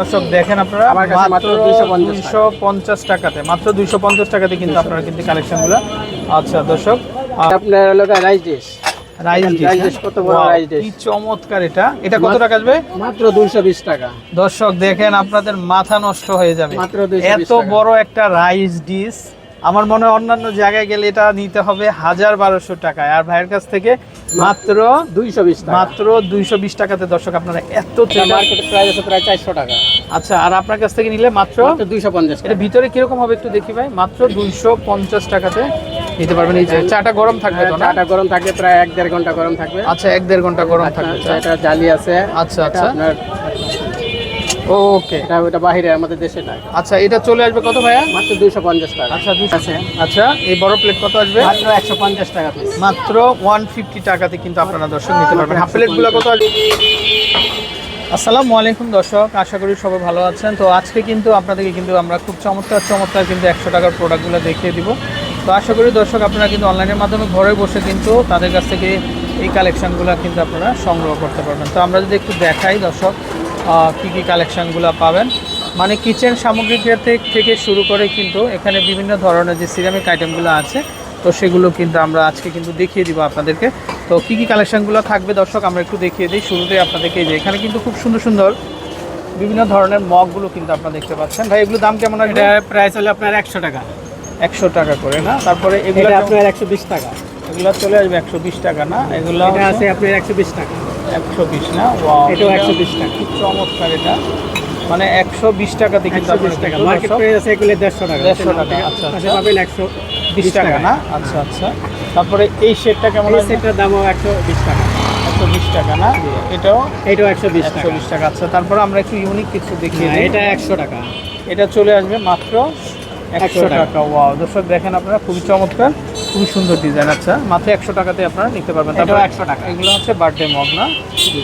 দর্শক দেখেন আপনারা মাত্র মাত্র 250 দুইশো পঞ্চাশ টাকাতে মাত্র দুইশো পঞ্চাশ টাকাতে কিন্তু আপনারা কিন্তু কালেকশনগুলো। আচ্ছা দর্শক আপনার হলো রাইস ডিশ dish? চমৎকার এটা। এটা কত টাকা আসবে? মাত্র দুইশো বিশ টাকা। দর্শক দেখেন আপনাদের মাথা নষ্ট হয়ে যাবে। এত বড় একটা রাইস ডিশ আমার মনে হয় অন্যান্য জায়গায় গেলে এটা নিতে হবে হাজার বারোশো টাকায়। আর ভাইয়ের কাছ থেকে মাত্র দুইশো বিশ মাত্র দুইশো বিশ টাকাতে দর্শক আপনারা এত আছে প্রায় চারশো টাকা। আচ্ছা আর আপনার কাছ থেকে নিলে মাত্র দুইশো পঞ্চাশ এটা ভিতরে কীরকম হবে একটু দেখি ভাই? মাত্র দুইশো পঞ্চাশ টাকাতে নিতে পারবেন। এই চাটা গরম থাকবে তো না? চাটা গরম থাকবে প্রায় এক দেড় ঘণ্টা গরম থাকবে। আচ্ছা এক দেড় ঘণ্টা গরম থাকবে। আচ্ছা, এটা জালি আছে। আচ্ছা, আচ্ছা। আপনার ওকে এটা ওটা বাহিরে আমাদের দেশে না আচ্ছা এটা চলে আসবে কত ভাইয়া? মাত্র দুইশো পঞ্চাশ টাকা। আচ্ছা দুশো আচ্ছা এই বড় প্লেট কত আসবে? মাত্র একশো পঞ্চাশ টাকা পিস মাত্র ওয়ান ফিফটি টাকাতে কিন্তু আপনারা দর্শক নিতে পারবেন। হাফ প্লেটগুলো কত আসবে? আসসালামু আলাইকুম দর্শক আশা করি সবাই ভালো আছেন। তো আজকে কিন্তু আপনাদেরকে কিন্তু আমরা খুব চমৎকার চমৎকার কিন্তু একশো টাকার প্রোডাক্টগুলো দেখিয়ে দিব। তো আশা করি দর্শক আপনারা কিন্তু অনলাইনের মাধ্যমে ঘরে বসে কিন্তু তাদের কাছ থেকে এই কালেকশানগুলো কিন্তু আপনারা সংগ্রহ করতে পারবেন। তো আমরা যদি একটু দেখাই দর্শক কি কি কালেকশানগুলো পাবেন? মানে কিচেন সামগ্রী থেকে থেকে শুরু করে কিন্তু এখানে বিভিন্ন ধরনের যে সিরামিক আইটেমগুলো আছে তো সেগুলো কিন্তু আমরা আজকে কিন্তু দেখিয়ে দিব আপনাদেরকে। তো কি কি কালেকশনগুলো থাকবে দর্শক আমরা একটু দেখিয়ে দিই। শুরুতে আপনাদেরকে এই যে এখানে কিন্তু খুব সুন্দর সুন্দর বিভিন্ন ধরনের মগগুলো কিন্তু আপনারা দেখতে পাচ্ছেন। ভাই এগুলো দাম কেমন আসবে? এটা প্রাইস হলো আপনার একশো টাকা। একশো টাকা করে না? তারপরে এগুলো আপনার একশো বিশ টাকা। এগুলো চলে আসবে একশো বিশ টাকা না? এগুলো আছে আপনার একশো বিশ টাকা। একশো বিশ না? এটাও এটা 120 টাকা। খুব চমৎকার এটা। মানে একশো বিশ টাকাতে কিন্তু একশো টাকা। মার্কেট দর্শক। প্রাইস আছে এগুলো দেড়শো টাকা। 150 টাকা, আচ্ছা, আচ্ছা। পাবেন একশো বিশ টাকা। না? আচ্ছা আচ্ছা। তারপরে এই সেটটা কেমন এই সেটটার দামও একশো বিশ টাকা। একশো বিশ টাকা না? এটাও এটাও একশো বিশ একশো টাকা বিশ টাকা আচ্ছা। তারপরে আমরা একটু ইউনিক কিছু দেখি এটা একশো টাকা। এটা চলে আসবে মাত্র একশো টাকা। টাকা। ওয়াও দর্শক দেখেন আপনারা খুবই চমৎকার। খুবই সুন্দর ডিজাইন আচ্ছা মাত্র একশো টাকাতে আপনারা নিতে পারবেন। তারপরে 100 টাকা। এগুলো হচ্ছে বার্থডে মগ না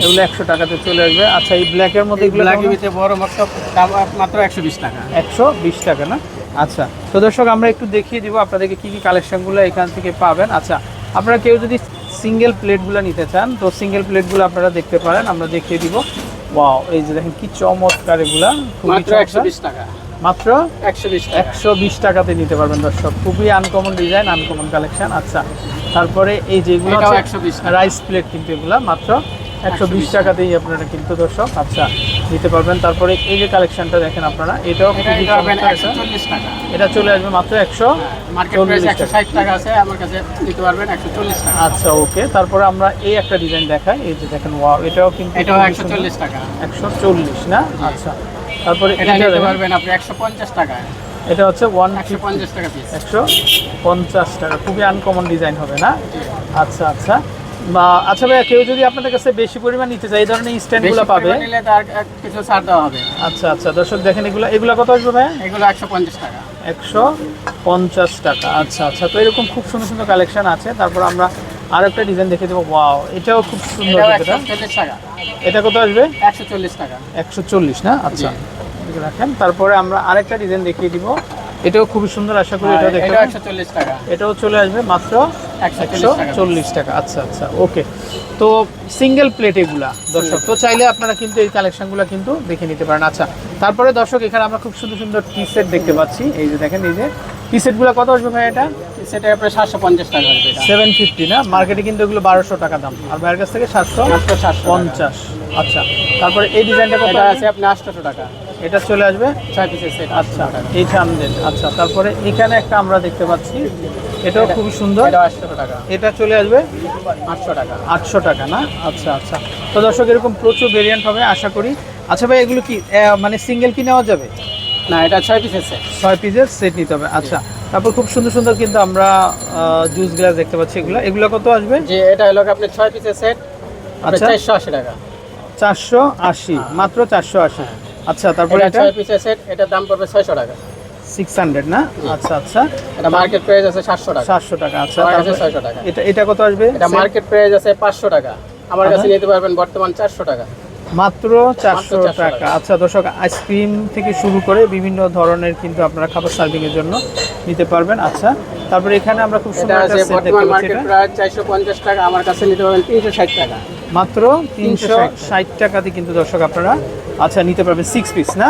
এগুলো একশো টাকাতে চলে আসবে। আচ্ছা এই ব্ল্যাকের মধ্যে এগুলো বড় মতো দাম মাত্র একশো বিশ টাকা। একশো বিশ টাকা না? আচ্ছা তো দর্শক আমরা একটু দেখিয়ে দিব আপনাদেরকে কি কি কালেকশনগুলো এখান থেকে পাবেন। আচ্ছা আপনারা কেউ যদি সিঙ্গেল প্লেটগুলো নিতে চান তো সিঙ্গেল প্লেটগুলো আপনারা দেখতে পারেন। আমরা দেখিয়ে দিব। ওয়াও এই যে দেখেন কি চমৎকার এগুলা। খুবই মাত্র একশো বিশ টাকা। মাত্র একশো বিশ একশো বিশ টাকাতে নিতে পারবেন দর্শক। খুবই আনকমন ডিজাইন আনকমন কালেকশন আচ্ছা তারপরে এই যেগুলো এটাও 120 রাইস প্লেট কিন্তু এগুলো মাত্র একশো বিশ টাকাতেই আপনারা কিন্তু দর্শক আচ্ছা নিতে পারবেন। তারপরে এই যে কালেকশনটা দেখেন আপনারা এটাও এটা খুবই চলে আসবে মাত্র একশো প্রাইস একশো টাকা। ষাট টাকা আছে আমার কাছে নিতে পারবেন একশো চল্লিশ টাকা। আচ্ছা ওকে তারপরে আমরা এই একটা ডিজাইন দেখাই এই যে দেখেন ওয়াও এটাও কিন্তু এটাও একশো চল্লিশ টাকা। একশো চল্লিশ না? আচ্ছা তারপরে এটা নিতে পারবেন আপনি একশো পঞ্চাশ টাকা এটা হচ্ছে ওয়ান একশো পঞ্চাশ টাকা পিস একশো পঞ্চাশ টাকা। খুবই আনকমন ডিজাইন হবে না? আচ্ছা আচ্ছা। বা আচ্ছা ভাইয়া কেউ যদি আপনাদের কাছে বেশি পরিমাণ নিতে চায় এই ধরনের স্ট্যান্ডগুলো পাবে? নিলে তার কিছু ছাড় দেওয়া হবে। আচ্ছা আচ্ছা। দর্শক দেখেন এগুলো এগুলো কত আসবে ভাইয়া? এগুলো একশো পঞ্চাশ টাকা। একশো পঞ্চাশ টাকা। আচ্ছা আচ্ছা। তো এরকম খুব সুন্দর সুন্দর কালেকশন আছে। তারপর আমরা আর একটা ডিজাইন দেখে দেবো। ওয়াও এটাও খুব সুন্দর এটা এটা কত আসবে? একশো চল্লিশ টাকা। একশো চল্লিশ না? আচ্ছা। রাখেন। তারপরে আমরা আরেকটা ডিজাইন দেখিয়ে দিব। এটাও খুবই সুন্দর আশা করি এটাও একশো চল্লিশ টাকা। এটাও চলে আসবে মাত্র একশো চল্লিশ টাকা। আচ্ছা আচ্ছা ওকে। তো সিঙ্গেল প্লেট এগুলা দর্শক। তো চাইলে আপনারা কিন্তু এই কালেকশনগুলো কিন্তু দেখে নিতে পারেন। আচ্ছা তারপরে দর্শক এখানে আমরা খুব সুন্দর সুন্দর টি সেট দেখতে পাচ্ছি। এই যে দেখেন এই যে টি সেটগুলো কত আসবে ভাই এটা? সেটা আপনার সাতশো পঞ্চাশ টাকা সেভেন ফিফটি না? মার্কেটে কিন্তু এগুলো বারোশো টাকা দাম। আর ভাইয়ের কাছ থেকে সাতশো সাতশো পঞ্চাশ। আচ্ছা তারপরে এই ডিজাইনটা কত আছে আপনার আটশোশো টাকা। এটা চলে আসবে? ছয় পিসের সেট আচ্ছা এইট হান্ড্রেড আচ্ছা তারপরে এখানে একটা আমরা দেখতে পাচ্ছি। এটাও খুবই সুন্দর। এটা টাকা। এটা চলে আসবে? আটশো টাকা। আটশো টাকা না? আচ্ছা আচ্ছা। তো দর্শক এরকম প্রচুর ভেরিয়েন্ট হবে আশা করি। আচ্ছা ভাই এগুলো কি মানে সিঙ্গেল কি নেওয়া যাবে? না এটা ছয় পিসের সেট ছয় পিসের সেট নিতে হবে আচ্ছা। তারপর খুব সুন্দর সুন্দর কিন্তু আমরা জুস গ্লাস দেখতে পাচ্ছি এগুলো। এগুলো কত আসবে? যে এটা হলো আপনার ছয় পিসের সেট আচ্ছা। চারশো আশি টাকা। চারশো আশি মাত্র চারশো আশি। আচ্ছা তারপরে এটা ছয় পিসের সেট এটার দাম পড়বে ছয়শো টাকা। সিক্স হান্ড্রেড না? আচ্ছা আচ্ছা। এটা মার্কেট প্রাইস আছে সাতশো টাকা। সাতশো টাকা আচ্ছা কাছে 600 টাকা। এটা এটা কত আসবে? এটা মার্কেট প্রাইস আছে পাঁচশো টাকা। আমার কাছে আচ্ছা। নিতে পারবেন বর্তমান চারশো টাকা। মাত্র চারশো টাকা। আচ্ছা দর্শক আইসক্রিম থেকে শুরু করে বিভিন্ন ধরনের কিন্তু আপনারা খাবার সার্ভিং এর জন্য নিতে পারবেন। আচ্ছা তারপরে এখানে আমরা খুব সুন্দর একটা সেট দেখতে পাচ্ছি এটা। পঞ্চাশ টাকা আমার কাছে নিতে পারবেন তিনশো ষাট টাকা। মাত্র তিনশো ষাট টাকাতে কিন্তু দর্শক আপনারা আচ্ছা নিতে পারবেন সিক্স পিস না?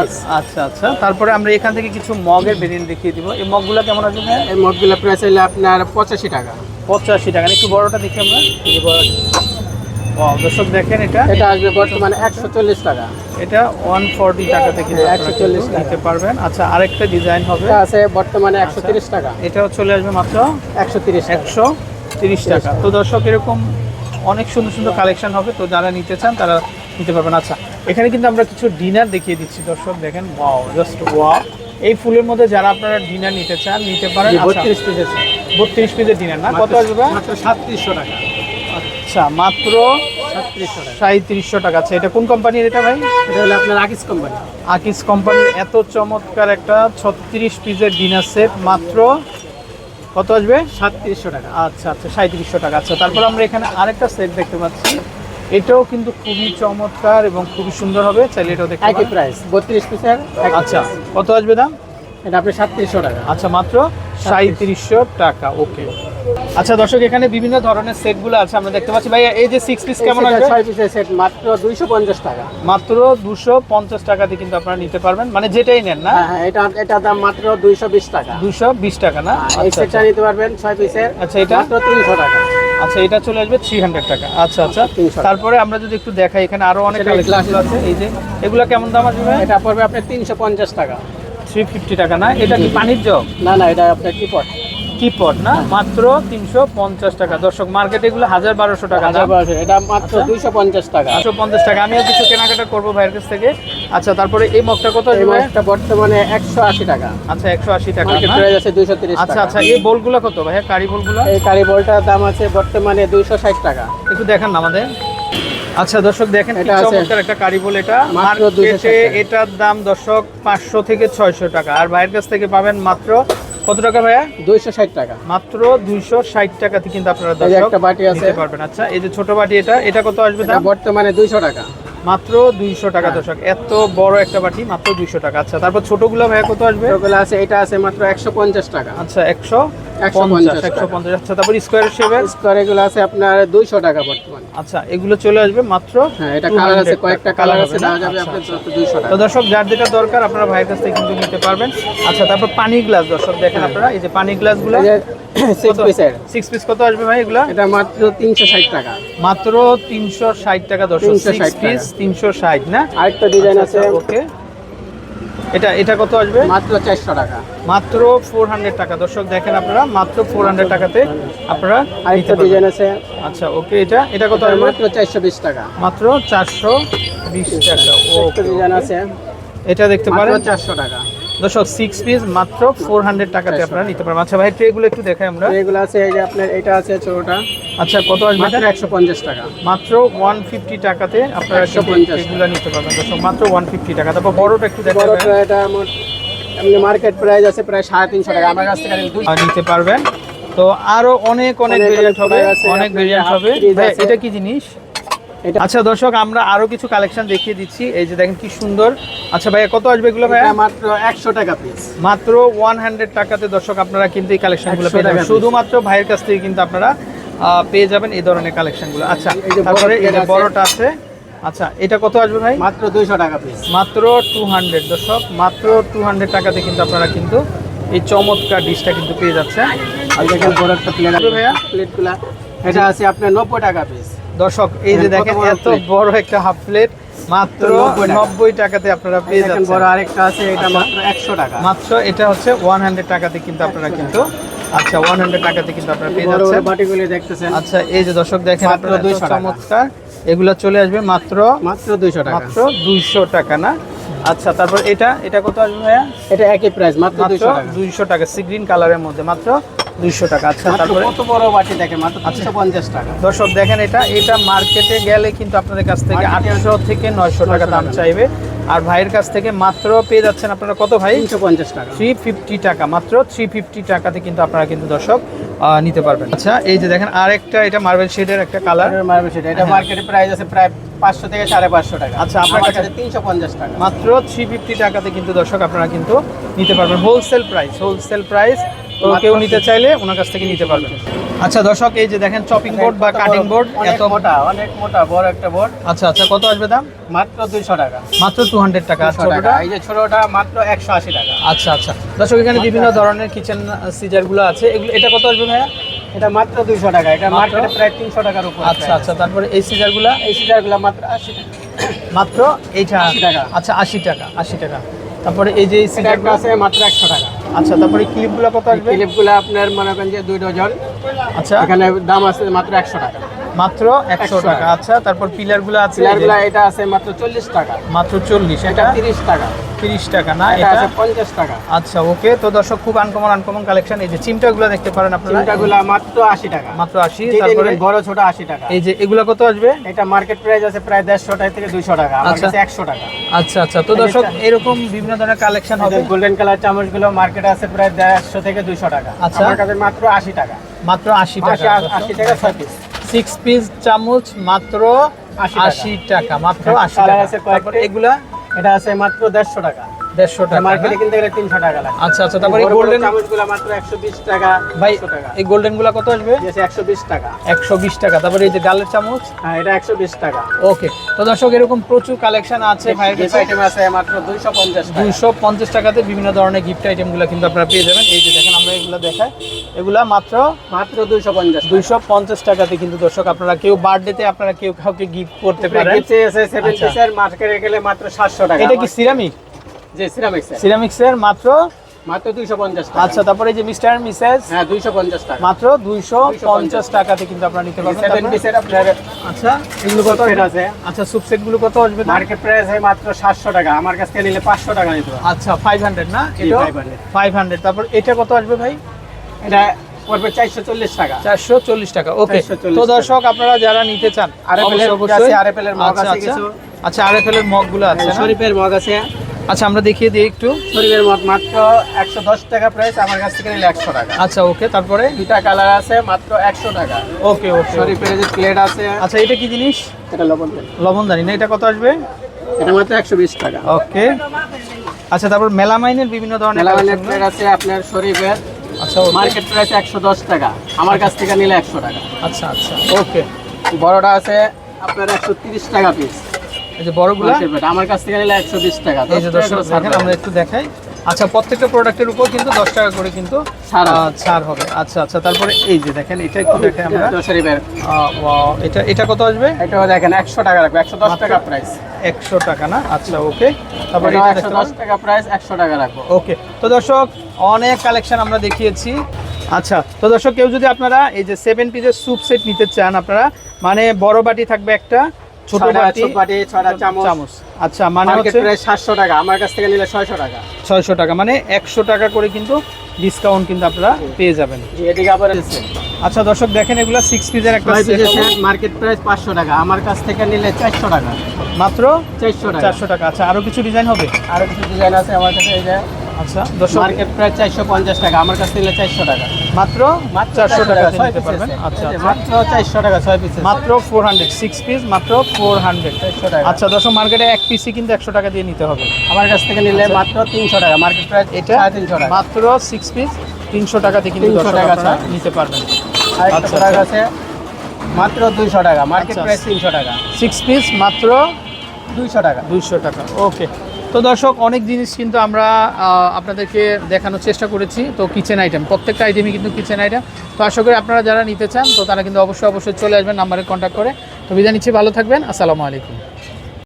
আচ্ছা আচ্ছা তারপরে আমরা এখান থেকে কিছু মগের ভেরিয়েন্ট দেখিয়ে দিব। এই মগগুলো কেমন ভাইয়া? এই মগগুলো প্রাইস হলে আপনার পঁচাশি টাকা। পঁচাশি টাকা একটু বড়টা দেখি আমরা। Wow, দর্শক দেখেন এটা। এটা আসবে বর্তমানে একশো চল্লিশ টাকা। এটা ওয়ান ফর্টি টাকাতে কিন্তু হ্যাঁ, আপনারা 140 টাকা। নিতে পারবেন। আচ্ছা আরেকটা ডিজাইন হবে। এটা আছে বর্তমানে একশো তিরিশ টাকা। এটাও চলে আসবে মাত্র একশো তিরিশ টাকা। একশো তিরিশ টাকা। তো দর্শক এরকম অনেক সুন্দর সুন্দর কালেকশন হবে। তো যারা নিতে চান তারা নিতে পারবেন। আচ্ছা এখানে কিন্তু আমরা কিছু ডিনার দেখিয়ে দিচ্ছি। দর্শক দেখেন ওয়াও জাস্ট ওয়াও এই ফুলের মধ্যে যারা আপনারা ডিনার নিতে চান নিতে পারেন। বত্রিশ পিস আছে। বত্রিশ পিসের ডিনার না? কত আসবে মাত্র সাতত্রিশশো টাকা। আচ্ছা মাত্র সাঁত্রিশশো টাকা। আচ্ছা এটা কোন কোম্পানির এটা ভাই? এটা হলো আপনার আকিস কোম্পানি। আকিস কোম্পানির এত চমৎকার একটা ছত্রিশ পিসের ডিনার সেট মাত্র কত আসবে? সাতত্রিশশো টাকা। আচ্ছা আচ্ছা সাঁত্রিশশো টাকা। আচ্ছা তারপর আমরা এখানে আরেকটা সেট দেখতে পাচ্ছি। এটাও কিন্তু খুবই চমৎকার এবং খুবই সুন্দর হবে চাইলে এটাও দেখতে একই প্রাইস বত্রিশ পিসের আচ্ছা কত আসবে দাম? এটা আপনি সাতত্রিশশো টাকা। আচ্ছা মাত্র সাঁত্রিশশো টাকা ওকে। আচ্ছা দর্শক এখানে বিভিন্ন ধরনের সেটগুলো আছে আমরা দেখতে পাচ্ছি। ভাই এই যে সিক্স পিস কেমন আসবে? ছয় পিসের সেট মাত্র দুইশো পঞ্চাশ টাকা। মাত্র দুশো পঞ্চাশ টাকাতে কিন্তু আপনারা নিতে পারবেন। মানে যেটাই নেন না? হ্যাঁ হ্যাঁ এটা এটা দাম মাত্র দুইশো বিশ টাকা। দুশো বিশ টাকা না? হ্যাঁ, এই আচ্ছা, সেটটা নিতে পারবেন ছয় পিসের আচ্ছা, এটা? মাত্র তিনশো টাকা। আচ্ছা এটা চলে আসবে থ্রি হান্ড্রেড টাকা। আচ্ছা আচ্ছা। তারপরে আমরা যদি একটু দেখাই এখানে আরও অনেক কালেকশন আছে। এই যে এগুলা কেমন দাম আসবে এটা পড়বে আপনার তিনশো পঞ্চাশ টাকা। থ্রি ফিফটি টাকা না? এটা কি পানির জগ? না না এটা আপনার কিপট কিপট না? মাত্র তিনশো পঞ্চাশ টাকা। দর্শক মার্কেটে এগুলো হাজার বারোশো টাকা হাজার বারোশো এটা মাত্র আচ্ছা। দুইশো পঞ্চাশ টাকা। একশো পঞ্চাশ টাকা। আমিও কিছু কেনাকাটা করব ভাইয়ের কাছ থেকে। আচ্ছা তারপরে এই মগটা কত এই আসবে বর্তমানে একশো আশি টাকা। আচ্ছা একশো আশি টাকা আছে দুইশো তিরিশ আচ্ছা আচ্ছা এই বোলগুলো কত ভাইয়া? কারি বোলগুলো? এই কারি বলটার দাম আছে বর্তমানে দুইশো ষাট টাকা। একটু দেখান না আমাদের। আচ্ছা দর্শক দেখেন এটা। চমৎকার একটা কারি বল এটা। মার্কেটে এটার দাম দর্শক পাঁচশো থেকে ছয়শো টাকা। আর ভাইয়ের কাছ থেকে পাবেন মাত্র কত টাকা ভাইয়া? দুইশো ষাট টাকা। মাত্র দুইশো ষাট টাকাতে কিন্তু আপনারা দর্শক একটা বাটি আছে। পারবেন। আচ্ছা এই যে ছোট বাটি এটা এটা কত আসবে দাম? বর্তমানে দুইশো টাকা। মাত্র দুইশো টাকা হ্যাঁ। দর্শক। এত বড় একটা বাটি মাত্র দুইশো টাকা। আচ্ছা তারপর ছোটগুলো ভাইয়া কত আসবে? ওগুলো আছে এটা আছে মাত্র একশো পঞ্চাশ টাকা। আচ্ছা একশো 150 পঞ্চাশ একশো পঞ্চাশ। আচ্ছা তারপর স্কোয়ার শেপের স্কোয়ার এগুলো আছে আপনার দুইশো টাকা বর্তমানে। আচ্ছা এগুলো চলে আসবে মাত্র হ্যাঁ এটা কালার আছে কয়েকটা কালার আছে না? দেওয়া যাবে আচ্ছা, আপনার আচ্ছা। দুইশো টাকা। তো দর্শক যার যেটা দরকার আপনারা ভাইয়ের কাছ থেকে কিন্তু নিতে পারবেন। আচ্ছা তারপর পানি গ্লাস দর্শক দেখেন আপনারা এই যে পানি গ্লাসগুলো সিক্স পিসের সিক্স পিস কত আসবে ভাই এগুলো? এটা মাত্র তিনশো ষাট টাকা। মাত্র তিনশো ষাট টাকা দর্শক 360 সিক্স পিস। তিনশো ষাট না? আরেকটা ডিজাইন আছে। ওকে এটা এটা কত আসবে? মাত্র চারশো টাকা। মাত্র ফোর হান্ড্রেড টাকা। দর্শক দেখেন আপনারা মাত্র ফোর হান্ড্রেড টাকাতে আপনারা আরেকটা ডিজাইন আছে। আচ্ছা ওকে এটা এটা কত আসবে? মাত্র চারশো বিশ টাকা। মাত্র চারশো বিশ টাকা ওকে ডিজাইন আছে। এটা দেখতে পারেন? চারশো টাকা। দর্শক সিক্স পিস মাত্র ফোর হান্ড্রেড টাকাতে আপনারা নিতে পারবেন। আচ্ছা ভাই ট্রেগুলো একটু দেখাই আমরা। এগুলো আছে এই যে আপনার এটা আছে ছোটটা। আচ্ছা কত আসবে মাত্র একশো পঞ্চাশ টাকা। মাত্র ওয়ান ফিফটি টাকাতে আপনারা 150 এগুলো নিতে পারবেন। দর্শক মাত্র ওয়ান ফিফটি টাকা। তারপর বড়টা একটু দেখাই বড়টা এটা এমনি মার্কেট প্রাইস আছে প্রায় সাড়ে তিনশো টাকা। আমার কাছ থেকে আর নিতে পারবেন। তো আরও অনেক অনেক ভেরিয়েন্ট হবে অনেক ভেরিয়েন্ট হবে। এটা কি জিনিস? আচ্ছা দর্শক আমরা আরও কিছু কালেকশন দেখিয়ে দিচ্ছি। এই যে দেখেন কি সুন্দর। আচ্ছা ভাইয়া কত আসবে এগুলো ভাইয়া? মাত্র একশো টাকা পিস মাত্র ওয়ান হান্ড্রেড টাকাতে দর্শক আপনারা কিন্তু এই কালেকশনগুলো 100 পেয়ে যাবেন। শুধুমাত্র ভাইয়ের কাছ থেকে কিন্তু আপনারা পেয়ে যাবেন এই ধরনের কালেকশনগুলো আচ্ছা তারপরে এই যে বড়টা আছে। আচ্ছা এটা কত আসবে ভাই? মাত্র দুইশো টাকা পিস মাত্র টু হান্ড্রেড দর্শক মাত্র টু হান্ড্রেড টাকাতে কিন্তু আপনারা কিন্তু এই চমৎকার ডিশটা কিন্তু পেয়ে যাচ্ছেন। আর দেখেন বড় একটা প্লেট ভাইয়া? প্লেটগুলা এটা আছে আপনার নব্বই টাকা পিস দর্শক এই যে দেখেন এত বড় একটা হাফ প্লেট মাত্র 90 টাকা। নব্বই টাকাতে আপনারা পেয়ে যাচ্ছেন। বড় আরেকটা আছে এটা আচ্ছা। মাত্র একশো টাকা। মাত্র এটা হচ্ছে ওয়ান হান্ড্রেড টাকাতে কিন্তু আপনারা কিন্তু আচ্ছা ওয়ান হান্ড্রেড টাকাতে কিন্তু আপনারা পেয়ে যাচ্ছেন। বাটিগুলি দেখতেছেন। আচ্ছা এই যে দর্শক দেখেন মাত্র আপনারা এত 200 টাকা। চমৎকার। এগুলো চলে আসবে মাত্র মাত্র দুইশো টাকা। মাত্র দুইশো টাকা না? আচ্ছা তারপর এটা এটা কত আসবে ভাইয়া? এটা একই প্রাইস মাত্র মাত্র দুইশো টাকা। দুইশো টাকা সি গ্রিন কালারের মধ্যে মাত্র দুইশো টাকা। আচ্ছা তারপরে? কত বড় বাটি দেখেন? মাত্র তিনশো পঞ্চাশ টাকা। দর্শক দেখেন এটা এটা মার্কেটে গেলে কিন্তু আপনাদের কাছ থেকে আটশো থেকে নয়শো টাকা দাম চাইবে। আর ভাইয়ের কাছ থেকে মাত্র পেয়ে যাচ্ছেন আপনারা কত ভাই? তিনশো পঞ্চাশ টাকা। থ্রি ফিফটি টাকা মাত্র থ্রি ফিফটি টাকাতে কিন্তু আপনারা কিন্তু দর্শক নিতে পারবেন। আচ্ছা এই যে দেখেন আরেকটা এটা মার্বেল শেডের একটা কালার। মার্বেল মারবে সেটা এটা হ্যাঁ। মার্কেটে প্রাইস আছে প্রায় পাঁচশো থেকে সাড়ে পাঁচশো টাকা। আচ্ছা, আপনার কাছে- কাছে তিনশো পঞ্চাশ টাকা। মাত্র থ্রি ফিফটি টাকাতে কিন্তু দর্শক আপনারা কিন্তু নিতে পারবেন। হোলসেল প্রাইস হোলসেল প্রাইস তো কেউ নিতে চাইলে ওনার কাছ থেকে নিতে পারবেন। আচ্ছা দর্শক এই যে দেখেন চপিং বোর্ড বা কাটিং বোর্ড এত মোটা অনেক মোটা বড় একটা বোর্ড আচ্ছা আচ্ছা কত আসবে দাম? মাত্র দুইশো টাকা। মাত্র টু হান্ড্রেড টাকা 200 টাকা। ছোটটা এই যে ছোটটা মাত্র একশো আশি টাকা। আচ্ছা আচ্ছা। দর্শক এখানে বিভিন্ন ধরনের কিচেন সিজারগুলো আছে। এগুলো এটা কত আসবে ভাইয়া? এটা মাত্র দুইশো টাকা। এটা মাত্র? মার্কেটে প্রায় তিনশো টাকার উপর আচ্ছা আচ্ছা তারপরে এই সিজারগুলো এই সিজার সিজারগুলো মাত্র আশি টাকা। মাত্র এইটা 80 টাকা। আচ্ছা আশি টাকা আশি টাকা। তারপরে এই যে এটা একটা আছে মাত্র একশো টাকা। আচ্ছা তারপরে ক্লিপগুলো কত আসবে? ক্লিপগুলো আপনার মনে করেন যে দুই ডজন। আচ্ছা। এখানে দাম আছে মাত্র একশো টাকা। মাত্র একশো 100 টাকা। আচ্ছা তারপর পিলারগুলো আছে এটা আছে মাত্র চল্লিশ টাকা। মাত্র চল্লিশ এটা এটা? তিরিশ টাকা। তিরিশ টাকা না এটা আছে টাকা। আচ্ছা ওকে তো দর্শক খুব আনকমন আনকমন কালেকশন এই যে চিমটাগুলো দেখতে পারেন আপনারা। চিমটাগুলো মাত্র আশি টাকা। মাত্র আশি যেটা তারপরে? বড় ছোট আশি টাকা। এই যে এগুলা কত আসবে? এটা মার্কেট প্রাইস আছে প্রায় দেড়শো টাকা থেকে দুইশো টাকা। আমার আচ্ছা। কাছে একশো টাকা। আচ্ছা আচ্ছা তো দর্শক এরকম বিভিন্ন ধরনের কালেকশন হবে। গোল্ডেন কালার চামচগুলো মার্কেটে আছে প্রায় দেড়শো থেকে দুইশো টাকা। আচ্ছা। আমার কাছে মাত্র আশি টাকা। মাত্র আশি আশি টাকা আশি টাকা ছয় পিস সিক্স পিস চামচ মাত্র আশি টাকা। মাত্র আশি টাকা। এগুলা? এটা আছে মাত্র দেড়শো টাকা। দেড়শো টাকা মার্কেটে কিনতে গেলে তিনশো টাকা লাগে। আচ্ছা আচ্ছা তারপরে বড় বড় গোল্ডেন চামচগুলো মাত্র একশো বিশ টাকা ভাই এই গোল্ডেনগুলা কত আসবে? একশো বিশ টাকা। একশো বিশ টাকা তারপরে এই যে গালের চামচ? হ্যাঁ এটা একশো বিশ টাকা। ওকে তো দর্শক এরকম প্রচুর কালেকশন আছে ভাইয়ের গিফট আইটেম আছে মাত্র দুইশো পঞ্চাশ দুইশো পঞ্চাশ টাকাতে বিভিন্ন ধরনের গিফট আইটেমগুলো কিন্তু আপনারা পেয়ে যাবেন। এই যে দেখেন আমরা এগুলো দেখাই। এগুলা মাত্র মাত্র দুইশো পঞ্চাশ দুইশো পঞ্চাশ টাকাতে কিন্তু দর্শক আপনারা কেউ বার্থডেতে আপনারা কেউ কাউকে গিফট করতে পারেন। সেভেন আচ্ছা। মার্কেটে গেলে মাত্র সাতশো টাকা এটা কি সিরামিক যে সিরামিক্স সিরামিক্সের মাত্র? মাত্র দুইশো পঞ্চাশ টাকা। আচ্ছা তারপরে যে মিস্টার মিসেস? হ্যাঁ দুইশো পঞ্চাশ টাকা। মাত্র দুইশো পঞ্চাশ টাকাতে কিন্তু আপনারা নিতে পারবেন। সেভেন পিসের আপনার আচ্ছা এগুলো কত সেট আছে। আচ্ছা গুলো কত আসবে? মার্কেট প্রাইস হয় মাত্র সাতশো টাকা। আমার কাছ থেকে নিলে পাঁচশো টাকা নিতে আচ্ছা ফাইভ হান্ড্রেড না? এটা 500 তারপর এটা কত আসবে ভাই? এটা পড়বে চারশো চল্লিশ টাকা। চারশো চল্লিশ টাকা ওকে 440 তো দর্শক আপনারা যারা নিতে চান RFL এর মগ আচ্ছা আছে আচ্ছা। কিছু। আচ্ছা আরএফএল এর মগগুলো আছে না? শরীফের মগ আছে। আচ্ছা আমরা দেখিয়ে দিই একটু। শরীফের মগ মাত্র একশো দশ টাকা প্রাইস আমার কাছ থেকে নিলে একশো টাকা। আচ্ছা ওকে তারপরে? দুইটা কালার আছে মাত্র একশো টাকা। ওকে ওকে শরীফের যে প্লেট আছে। আচ্ছা এটা কি জিনিস? এটা লবণ তেল। লবণদানি না এটা কত আসবে? এটা মাত্র একশো বিশ টাকা। ওকে। আচ্ছা তারপর মেলামাইনের বিভিন্ন ধরনের মেলামাইনের প্লেট আছে আপনার শরীফের। আচ্ছা। মার্কেট প্রাইস একশো দশ টাকা। আমার কাছ থেকে নিলে একশো টাকা। আচ্ছা আচ্ছা ওকে। বড়টা আছে আপনার একশো তিরিশ টাকা পিস এই যে বড়গুলা? আমার কাছ থেকে নিলে একশো বিশ টাকা। এই যে দর্শক দেখেন আমরা একটু দেখাই। আচ্ছা প্রত্যেকটা প্রোডাক্টের উপর কিন্তু দশ টাকা করে কিন্তু ছাড় হবে। আচ্ছা আচ্ছা তারপরে এই যে দেখেন এটা একটু দেখাই আমরা। এটা এটা কত আসবে? এটাও দেখেন একশো টাকা রাখব একশো দশ টাকা প্রাইস একশো টাকা না? আচ্ছা ওকে তারপরে এটা দশ। টাকা প্রাইস একশো টাকা রাখব। ওকে তো দর্শক অনেক কালেকশন আমরা দেখিয়েছি। আচ্ছা তো দর্শক কেউ যদি আপনারা এই যে সেভেন পিসের স্যুপ সেট নিতে চান আপনারা মানে বড় বাটি থাকবে একটা ছোট বাটি বাটি ছয়টা চামচ। চামচ। আচ্ছা মানে হচ্ছে প্রাইস সাতশো টাকা আমার কাছ থেকে নিলে ছয়শো টাকা। ছয়শো টাকা মানে একশো টাকা করে কিন্তু ডিসকাউন্ট কিন্তু আপনারা পেয়ে যাবেন। জি এদিকে আবার আচ্ছা দর্শক দেখেন এগুলা সিক্স পিসের একটা। সেট মার্কেট প্রাইস পাঁচশো টাকা আমার কাছ থেকে নিলে চারশো টাকা। মাত্র চারশো টাকা। চারশো টাকা। আচ্ছা আরও কিছু ডিজাইন হবে? আরও কিছু ডিজাইন আছে আমার কাছে এই যে আচ্ছা মার্কেট প্রাইস চারশো পঞ্চাশ টাকা আমার কাছ নিলে চারশো টাকা। মাত্র? মাত্র চারশো টাকা নিতে পারবেন আচ্ছা যে আচ্ছা। মাত্র চারশো টাকা ছয় পিস মাত্র ফোর হান্ড্রেড সিক্স পিস মাত্র ফোর হান্ড্রেড টাকা। আচ্ছা দর্শক মার্কেটে এক পিসই কিন্তু একশো টাকা দিয়ে নিতে হবে। আমার কাছ থেকে নিলে মাত্র তিনশো টাকা মার্কেট প্রাইস এটা তিনশো টাকা। মাত্র সিক্স পিস তিনশো টাকাতে কিন্তু 300 দর্শক টাকা নিতে পারবেন। আচ্ছা, আচ্ছা। আছে মাত্র দুইশো টাকা মার্কেট আচ্ছা। প্রাইস তিনশো টাকা। সিক্স পিস মাত্র দুইশো টাকা। দুইশো টাকা ওকে তো দর্শক, অনেক জিনিস কিন্তু আমরা আপনাদেরকে দেখানোর চেষ্টা করেছি। তো কিচেন আইটেম প্রত্যেকটা আইটেমই কিন্তু কিচেন আইটেম তো আশা করি আপনারা যারা নিতে চান, তো তারা কিন্তু অবশ্যই অবশ্যই চলে আসবেন, নাম্বারে কন্ট্যাক্ট করে। তো বিদায় নিচ্ছি, ভালো থাকবেন। আসসালামু আলাইকুম।